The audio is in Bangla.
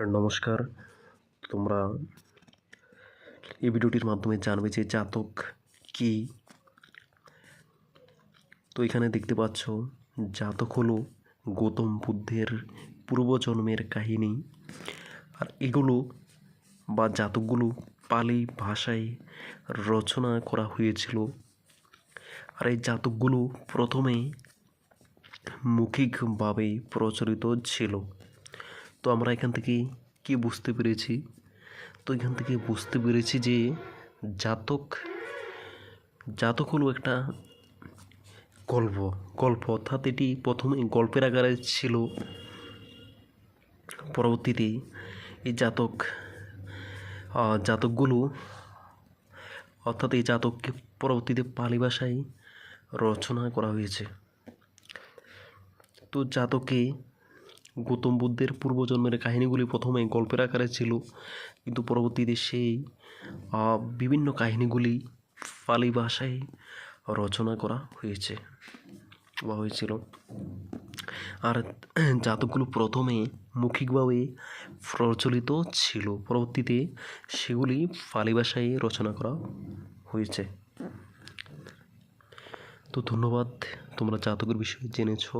নমস্কার। তোমরা এই ভিডিওটির মাধ্যমে জানবে যে জাতক কি। তো এখানে দেখতে পাচ্ছ, জাতক হলো গৌতম বুদ্ধের পূর্বজন্মের কাহিনী। আর এগুলো বা জাতকগুলো পালি ভাষায় রচনা করা হয়েছিল। আর এই জাতকগুলো প্রথমে মৌখিকভাবে প্রচলিত ছিল। তো আমরা এখান থেকে কি বুঝতে পেরেছি? তো এখান থেকে বুঝতে পেরেছি যে জাতক জাতক হলো একটা গল্প গল্প। অর্থাৎ এটি প্রথমে গল্পের আকারে ছিল। পরবর্তীতে এই জাতক জাতকগুলো, অর্থাৎ এই জাতককে পরবর্তীতে পালি ভাষায় রচনা করা হয়েছে। তো জাতকে গৌতম বুদ্ধের পূর্বজন্মের কাহিনীগুলি প্রথমে গল্পের আকারে ছিল, কিন্তু পরবর্তীতে সেই বিভিন্ন কাহিনীগুলি পালি ভাষায় রচনা করা হয়েছে বা হয়েছিল। আর জাতকগুলো প্রথমে মৌখিকভাবে প্রচলিত ছিল, পরবর্তীতে সেগুলি পালি ভাষায় রচনা করা হয়েছে। তো ধন্যবাদ, তোমরা জাতকের বিষয়ে জেনেছো।